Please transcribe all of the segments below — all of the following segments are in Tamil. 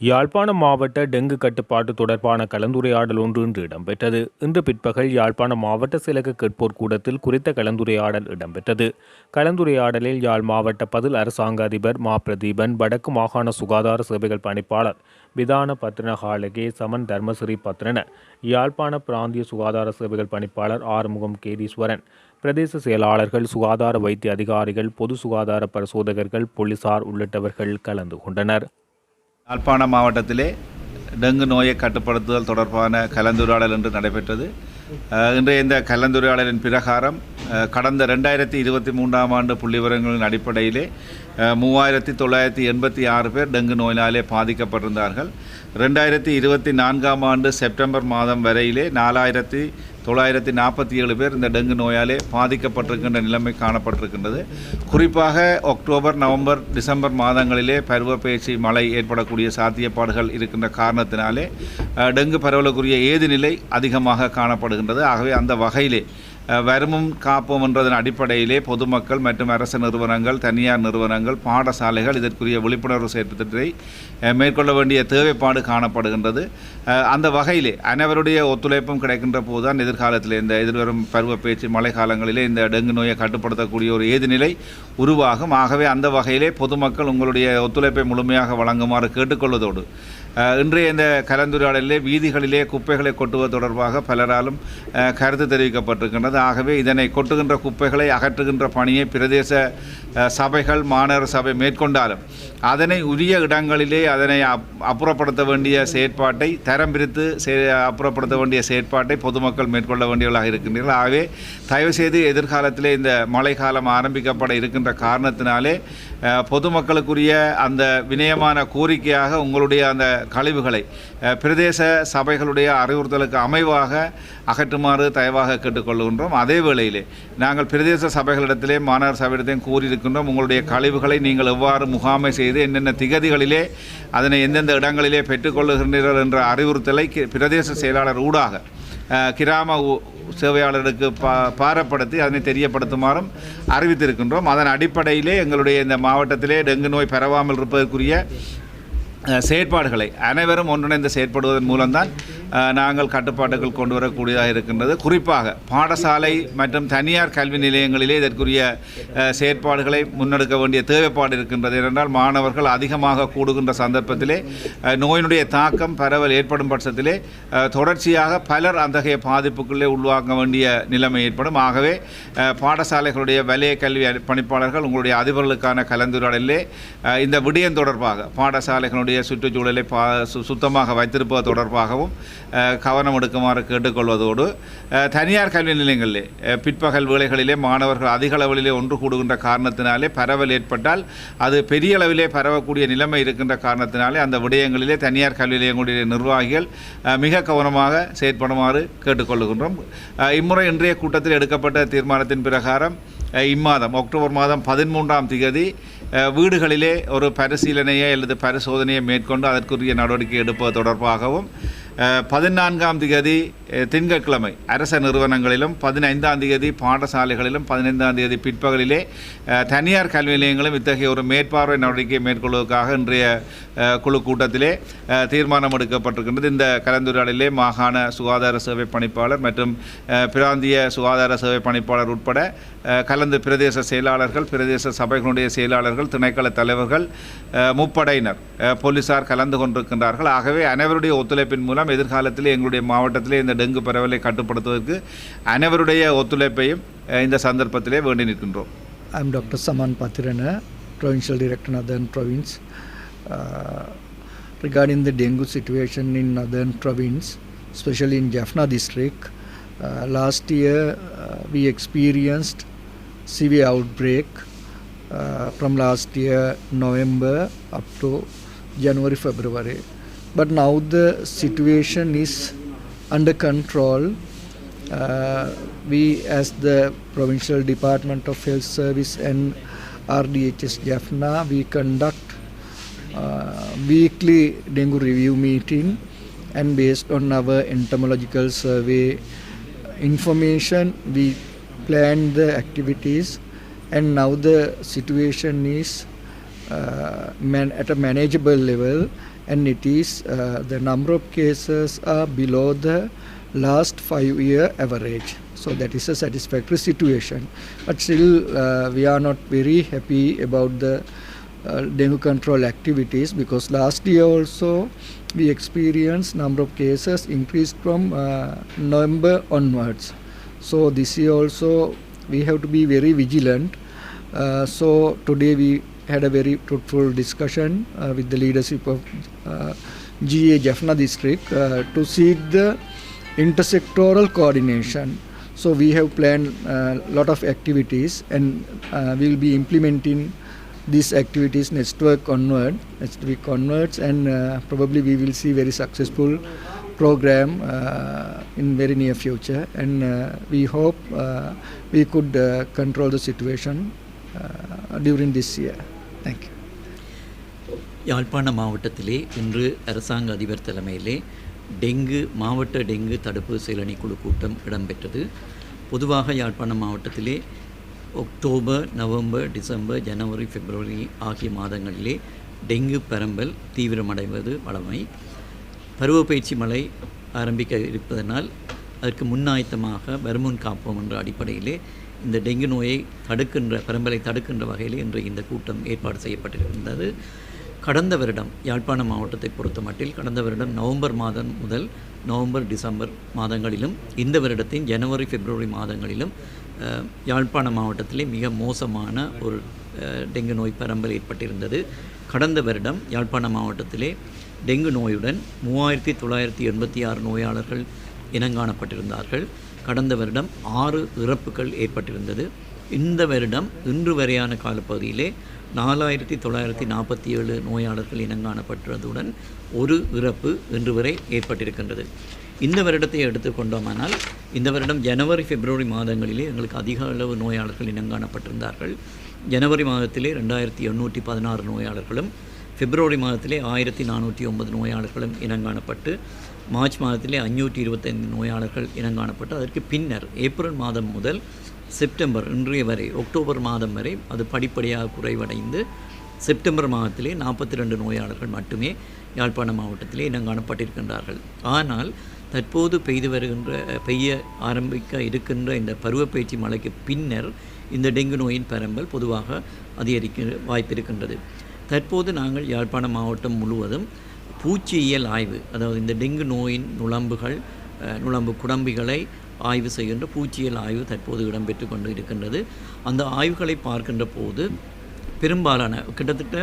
யாழ்ப்பாணம் மாவட்ட டெங்கு கட்டுப்பாட்டு தொடர்பான கலந்துரையாடல் ஒன்று இன்று இடம்பெற்றது. இன்று பிற்பகல் யாழ்ப்பாணம் மாவட்ட சிலக கேட்போர் கூடத்தில் குறித்த கலந்துரையாடல் இடம்பெற்றது. கலந்துரையாடலில் யாழ் மாவட்ட பதில் அரசாங்க அதிபர் மா. பிரதீபன் வடக்கு மாகாண சுகாதார சேவைகள் பணிப்பாளர் விதான பத்ரனஹாலகே சமன் தர்மசிறி பத்ரன யாழ்ப்பாண பிராந்திய சுகாதார சேவைகள் பணிப்பாளர் ஆறுமுகம் கேதீஸ்வரன் பிரதேச செயலாளர்கள் சுகாதார வைத்திய அதிகாரிகள் பொது சுகாதார பரிசோதகர்கள் போலீசார் உள்ளிட்டவர்கள் கலந்து கொண்டனர். யாழ்ப்பாணம் மாவட்டத்திலே டெங்கு நோயை கட்டுப்படுத்துதல் தொடர்பான கலந்துரையாடல் என்று நடைபெற்றது. இன்றைய இந்த கலந்துரையாடலின் பிரகாரம் கடந்த ரெண்டாயிரத்தி இருபத்தி மூன்றாம் ஆண்டு புள்ளிவிவரங்களின் அடிப்படையிலே மூவாயிரத்தி தொள்ளாயிரத்தி எண்பத்தி ஆறு பேர் டெங்கு நோயினாலே பாதிக்கப்பட்டிருந்தார்கள். ரெண்டாயிரத்தி இருபத்தி நான்காம் ஆண்டு செப்டம்பர் மாதம் வரையிலே நாலாயிரத்தி தொள்ளாயிரத்தி நாற்பத்தி ஏழு பேர் இந்த டெங்கு நோயாலே பாதிக்கப்பட்டிருக்கின்ற நிலைமை காணப்பட்டிருக்கின்றது. குறிப்பாக அக்டோபர் நவம்பர் டிசம்பர் மாதங்களிலே பருவப்பெயர்ச்சி மழை ஏற்படக்கூடிய சாத்தியப்பாடுகள் இருக்கின்ற காரணத்தினாலே டெங்கு பரவலுக்குரிய ஏதுநிலை அதிகமாக காணப்படுகின்றது. ஆகவே அந்த வகையிலே வருமும் காப்போம் என்றதன் அடிப்படையிலே பொதுமக்கள் மற்றும் அரசு நிறுவனங்கள் தனியார் நிறுவனங்கள் பாடசாலைகள் இதற்குரிய விழிப்புணர்வு செயற்திட்டத்தை மேற்கொள்ள வேண்டிய தேவைப்பாடு காணப்படுகின்றது. அந்த வகையிலே அனைவருடைய ஒத்துழைப்பும் கிடைக்கின்ற போதுதான் எதிர்காலத்தில் இந்த எதிர்வரும் பருவ பேச்சு மழை காலங்களிலே இந்த டெங்கு நோயை கட்டுப்படுத்தக்கூடிய ஒரு ஏதுநிலை உருவாகும். ஆகவே அந்த வகையிலே பொதுமக்கள் உங்களுடைய ஒத்துழைப்பை முழுமையாக வழங்குமாறு கேட்டுக்கொள்வதோடு இன்றைய இந்த கலந்துரையாடலிலே வீதிகளிலே குப்பைகளை கொட்டுவது தொடர்பாக பலராலும் கருத்து தெரிவிக்கப்பட்டிருக்கின்றது. ஆகவே இதனை கொட்டுகின்ற குப்பைகளை அகற்றுகின்ற பணியை பிரதேச சபைகள் மாநகர சபை மேற்கொண்டாலும் அதனை உரிய இடங்களிலே அதனை அப்- அப்புறப்படுத்த வேண்டிய செயற்பாட்டை தரம் பிரித்து அப்புறப்படுத்த வேண்டிய செயற்பாட்டை பொதுமக்கள் மேற்கொள்ள வேண்டியவர்களாக இருக்கின்றீர்கள். ஆகவே தயவுசெய்து எதிர்காலத்திலே இந்த மழை காலம் ஆரம்பிக்கப்பட இருக்கின்ற காரணத்தினாலே பொதுமக்களுக்குரிய அந்த வினயமான கோரிக்கையாக உங்களுடைய அந்த கழிவுகளை பிரதேச சபைகளுடைய அறிவுறுத்தலுக்கு அமைவாக அகற்றுமாறு தயவாக கேட்டுக்கொள்கின்றோம். அதே வேளையிலே நாங்கள் பிரதேச சபைகளிடத்திலே மாநகர சபையிடத்தையும் கூறியிருக்கின்றோம் உங்களுடைய கழிவுகளை நீங்கள் எவ்வாறு முகாமை செய்து என்னென்ன திகதிகளிலே அதனை எந்தெந்த இடங்களிலே பெற்றுக்கொள்ளுகின்றீர்கள் என்ற அறிவுறுத்தலை பிரதேச செயலாளர் ஊடாக கிராம உ- சேவையாளருக்கு பா பாரப்படுத்தி அதனை தெரியப்படுத்துமாறும் அறிவித்திருக்கின்றோம். அதன் அடிப்படையிலே எங்களுடைய இந்த மாவட்டத்திலே டெங்கு நோய் பரவாமல் இருப்பதற்குரிய செயற்பாடுகளை அனைவரும் ஒன்றிணைந்து செயற்படுவதன் மூலம்தான் நாங்கள் கட்டுப்பாட்டுகள் கொண்டு வரக்கூடியதாக இருக்கின்றது. குறிப்பாக பாடசாலை மற்றும் தனியார் கல்வி நிலையங்களிலே இதற்குரிய செயற்பாடுகளை முன்னெடுக்க வேண்டிய தேவைப்பாடு இருக்கின்றது. ஏனென்றால் மாணவர்கள் அதிகமாக கூடுகின்ற சந்தர்ப்பத்திலே நோயினுடைய தாக்கம் பரவல் ஏற்படும் பட்சத்திலே தொடர்ச்சியாக பலர் அத்தகைய பாதிப்புக்குள்ளே உள்வாங்க வேண்டிய நிலைமை ஏற்படும். ஆகவே பாடசாலைகளுடைய வலய கல்வி பணிப்பாளர்கள் உங்களுடைய அதிபர்களுக்கான கலந்துரையாடலே இந்த விடயம் தொடர்பாக பாடசாலைகளுடைய சுற்றுச்சூழலை பா சுத்தமாக வைத்திருப்பது தொடர்பாகவும் கவனம் எடுக்குமாறு கேட்டுக்கொள்வதோடு தனியார் கல்வி நிலையங்களிலே பிற்பகல் வேளைகளிலே மாணவர்கள் அதிக அளவிலே ஒன்று கூடுகின்ற காரணத்தினாலே பரவல் ஏற்பட்டால் அது பெரிய அளவிலே பரவக்கூடிய நிலைமை இருக்கின்ற காரணத்தினாலே அந்த விடயங்களிலே தனியார் கல்வி நிலையங்களுடைய நிர்வாகிகள் மிக கவனமாக செயற்படுமாறு கேட்டுக்கொள்கின்றோம் இம்முறை இன்றைய கூட்டத்தில் எடுக்கப்பட்ட தீர்மானத்தின் பிரகாரம் இம்மாதம் அக்டோபர் மாதம் பதிமூன்றாம் திகதி வீடுகளிலே ஒரு பரிசீலனையை அல்லது பரிசோதனையை மேற்கொண்டு அதற்குரிய நடவடிக்கை எடுப்பது தொடர்பாகவும் பதினான்காம் திகதி திங்கட்கிழமை. அரச நிறுவனங்களிலும் பதினைந்தாம் தேதி பாடசாலைகளிலும் பதினைந்தாம் தேதி பிற்பகலிலே தனியார் கல்வி நிலையங்களும் இத்தகைய ஒரு மேற்பார்வை நடவடிக்கை மேற்கொள்வதற்காக இன்றைய குழு கூட்டத்திலே தீர்மானம் எடுக்கப்பட்டிருக்கின்றது. இந்த கலந்துரையாடலிலே மாகாண சுகாதார சேவை பணிப்பாளர் மற்றும் பிராந்திய சுகாதார சேவை பணிப்பாளர் உட்பட கலந்து பிரதேச செயலாளர்கள் பிரதேச சபைகளுடைய செயலாளர்கள் திணைக்கள தலைவர்கள் முப்படையினர் போலீசார் கலந்து கொண்டிருக்கின்றார்கள். ஆகவே அனைவருடைய ஒத்துழைப்பின் மூலம் எதிர்காலத்திலே எங்களுடைய மாவட்டத்திலே இந்த டெங்கு பரவலை கட்டுப்படுத்துவதற்கு அனைவருடைய ஒத்துழைப்பையும் அஹ், இந்த சந்தர்ப்பத்திலே வேண்டி நிற்கின்றோம் I'm Dr. Saman Patirana, Provincial Director, Northern Province. Uh, regarding the dengue situation in Northern Province, especially in Jaffna district, uh, last year uh, we experienced severe outbreak uh, from last year November up to January February. But now the situation is under control. Uh, we as the provincial department of health service and rdhs jaffna we conduct uh, weekly dengue review meeting and based on our entomological survey information we plan the activities. And now the situation is uh, man, at a manageable level and it is uh, the number of cases are below the last five year average. So that is a satisfactory situation. But still uh, we are not very happy about the uh, dengue control activities because last year also we experienced number of cases increased from uh, november onwards. So this year also we have to be very vigilant. Uh, so today we had a very fruitful discussion uh, with the leadership of uh, GA Jaffna district uh, to seek the intersectoral coordination. So we have planned a lot of activities and we will be implementing these activities next week onward, next week onwards, and uh, probably we will see very successful program uh, in very near future. And uh, we hope we could control the situation during this year. Thank you யாழ்ப்பாண மாவட்டத்திலே இன்று அரசாங்க அதிபர் தலைமையிலே டெங்கு மாவட்ட டெங்கு தடுப்பு செயலணி குழு கூட்டம் இடம்பெற்றது. பொதுவாக யாழ்ப்பாணம் மாவட்டத்திலே அக்டோபர் நவம்பர் டிசம்பர் ஜனவரி பிப்ரவரி ஆகிய மாதங்களிலே டெங்கு பரம்பல் தீவிரமடைவது வழமை. பருவப்பயிற்சி மழை ஆரம்பிக்க இருப்பதனால் அதற்கு முன்னாயத்தமாக வருமுன் காப்போம் என்ற அடிப்படையிலே இந்த டெங்கு நோயை தடுக்கின்ற பரம்பலை தடுக்கின்ற வகையில் இன்று இந்த கூட்டம் ஏற்பாடு செய்யப்பட்டிருந்தது கடந்த வருடம் யாழ்ப்பாணம் மாவட்டத்தை பொறுத்த மட்டில் கடந்த வருடம் நவம்பர் மாதம் முதல் நவம்பர் டிசம்பர் மாதங்களிலும் இந்த வருடத்தின் ஜனவரி பிப்ரவரி மாதங்களிலும் யாழ்ப்பாண மாவட்டத்திலே மிக மோசமான ஒரு டெங்கு நோய் பரம்பல் ஏற்பட்டிருந்தது. கடந்த வருடம் யாழ்ப்பாண மாவட்டத்திலே டெங்கு நோயுடன் மூவாயிரத்தி தொள்ளாயிரத்தி எண்பத்தி ஆறு நோயாளர்கள் இனங்காணப்பட்டிருந்தார்கள். கடந்த வருடம் ஆறு இறப்புகள் ஏற்பட்டிருந்தது. இந்த வருடம் இன்று வரையான காலப்பகுதியிலே நாலாயிரத்தி தொள்ளாயிரத்தி நாற்பத்தி ஏழு நோயாளர்கள் இனங்காணப்பட்டதுடன் ஒரு இறப்பு இன்று வரை ஏற்பட்டிருக்கின்றது. இந்த வருடத்தை எடுத்துக்கொண்டோமானால் இந்த வருடம் ஜனவரி பிப்ரவரி மாதங்களிலே எங்களுக்கு அதிக அளவு நோயாளர்கள் இனங்காணப்பட்டிருந்தார்கள். ஜனவரி மாதத்திலே ரெண்டாயிரத்தி எண்ணூற்றி பதினாறு நோயாளர்களும் பிப்ரவரி மாதத்திலே ஆயிரத்தி நானூற்றி ஒன்பது நோயாளர்களும் இனங்காணப்பட்டு மார்ச் மாதத்திலே அஞ்சூற்றி இருபத்தைந்து நோயாளர்கள் இனங்காணப்பட்டு அதற்கு பின்னர் ஏப்ரல் மாதம் முதல் செப்டம்பர் இன்றைய வரை அக்டோபர் மாதம் வரை அது படிப்படியாக குறைவடைந்து செப்டம்பர் மாதத்திலே நாற்பத்தி ரெண்டு நோயாளர்கள் மட்டுமே யாழ்ப்பாண மாவட்டத்திலே இனங்காணப்பட்டிருக்கின்றார்கள். ஆனால் தற்போது பெய்து வருகின்ற பெய்ய ஆரம்பிக்க இருக்கின்ற இந்த பருவப்பயிற்சி மழைக்கு பின்னர் இந்த டெங்கு நோயின் பரம்பல் பொதுவாக அதிகரிக்க வாய்ப்பிருக்கின்றது. தற்போது நாங்கள் யாழ்ப்பாணம் மாவட்டம் முழுவதும் பூச்சியியல் ஆய்வு அதாவது இந்த டெங்கு நோயின் நுழம்புகள் நுழம்பு குடம்பிகளை ஆய்வு செய்கின்ற பூச்சியியல் ஆய்வு தற்போது இடம்பெற்று கொண்டு இருக்கின்றது. அந்த ஆய்வுகளை பார்க்கின்ற போது பெரும்பாலான கிட்டத்தட்ட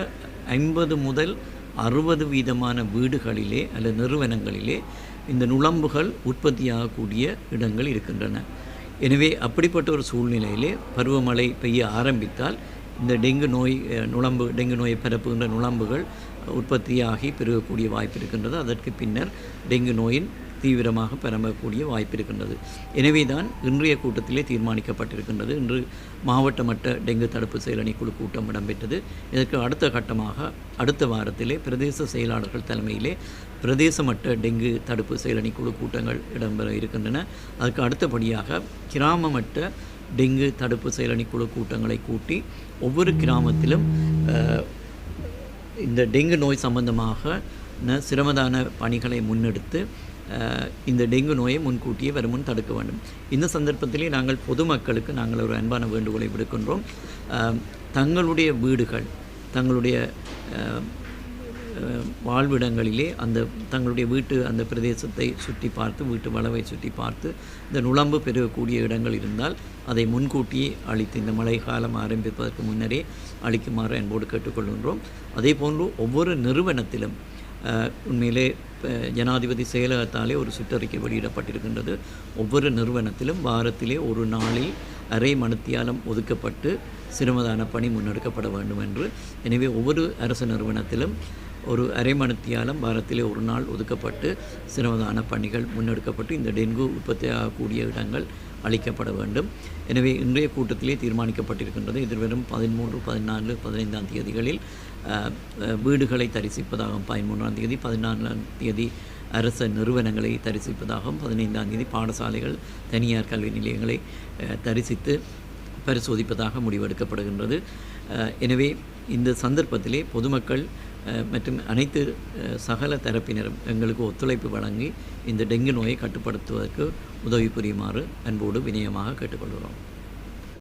ஐம்பது முதல் அறுபது வீதமான வீடுகளிலே அல்லது நிறுவனங்களிலே இந்த நுழம்புகள் உற்பத்தியாகக்கூடிய இடங்கள் இருக்கின்றன. எனவே அப்படிப்பட்ட ஒரு சூழ்நிலையிலே பருவமழை பெய்ய ஆரம்பித்தால் இந்த டெங்கு நோய் நுழம்பு நுளம்பு டெங்கு நோயை பரப்புகின்ற நுழம்புகள் உற்பத்தியாகி பெருகக்கூடிய வாய்ப்பு இருக்கின்றது அதற்கு பின்னர் டெங்கு நோயின் தீவிரமாக பரம்பக்கூடிய வாய்ப்பு இருக்கின்றது எனவே தான் இன்றைய கூட்டத்திலே தீர்மானிக்கப்பட்டிருக்கின்றது. இன்று மாவட்ட மட்ட டெங்கு தடுப்பு செயலணி குழு கூட்டம் இடம்பெற்றது. இதற்கு அடுத்த கட்டமாக அடுத்த வாரத்திலே பிரதேச செயலாளர்கள் தலைமையிலே பிரதேச மட்ட டெங்கு தடுப்பு செயலணி குழு கூட்டங்கள் இடம்பெற இருக்கின்றன. அதுக்கு அடுத்தபடியாக கிராம மட்ட டெங்கு தடுப்பு செயலணி குழு கூட்டங்களை கூட்டி ஒவ்வொரு கிராமத்திலும் இந்த டெங்கு நோய் சம்பந்தமாக சிரமதான பணிகளை முன்னெடுத்து இந்த டெங்கு நோயை முன்கூட்டியே வருமுன் தடுக்க வேண்டும். இந்த சந்தர்ப்பத்திலே நாங்கள் பொதுமக்களுக்கு நாங்கள் ஒரு அன்பான வேண்டுகோளை விடுக்கின்றோம். தங்களுடைய வீடுகள் தங்களுடைய வாழ்விடங்களிலே அந்த தங்களுடைய வீட்டு அந்த பிரதேசத்தை சுற்றி பார்த்து வீட்டு வளவை சுற்றி பார்த்து இந்த நுழம்பு பெருகக்கூடிய இடங்கள் இருந்தால் அதை முன்கூட்டியே அழித்து இந்த மழை காலம் ஆரம்பிப்பதற்கு முன்னரே அழிக்குமாறு அன்போடு கேட்டுக்கொள்கின்றோம். அதே போன்று ஒவ்வொரு நிறுவனத்திலும் உண்மையிலே ஜனாதிபதி செயலகத்தாலே ஒரு சுற்றறிக்கை வெளியிடப்பட்டிருக்கின்றது. ஒவ்வொரு நிறுவனத்திலும் வாரத்திலே ஒரு நாளில் அரை மணித்தியாலம் ஒதுக்கப்பட்டு சிரமதான பணி முன்னெடுக்கப்பட வேண்டும் என்று எனவே ஒவ்வொரு அரசு நிறுவனத்திலும் ஒரு அரை மணித்தியாலம் வாரத்திலே ஒரு நாள் ஒதுக்கப்பட்டு சிரமதான பணிகள் முன்னெடுக்கப்பட்டு இந்த டெங்கு உற்பத்தியாகக்கூடிய இடங்கள் அளிக்கப்பட வேண்டும். எனவே இன்றைய கூட்டத்திலே தீர்மானிக்கப்பட்டிருக்கின்றது எதிர்வரும் பதிமூன்று பதினான்கு பதினைந்தாம் தேதிகளில் வீடுகளை தரிசிப்பதாகவும் பதிமூன்றாம் தேதி பதினான்காம் தேதி அரச நிறுவனங்களை தரிசிப்பதாகவும் பதினைந்தாம் தேதி பாடசாலைகள் தனியார் கல்வி நிலையங்களை தரிசித்து பரிசோதிப்பதாக முடிவெடுக்கப்படுகின்றது. எனவே இந்த சந்தர்ப்பத்திலே பொதுமக்கள் மற்றும் அனைத்து சகல தரப்பினரும் எங்களுக்கு ஒத்துழைப்பு வழங்கி இந்த டெங்கு நோயை கட்டுப்படுத்துவதற்கு உதவி புரியுமாறு அன்போடு வினயமாக கேட்டுக்கொள்கிறோம்.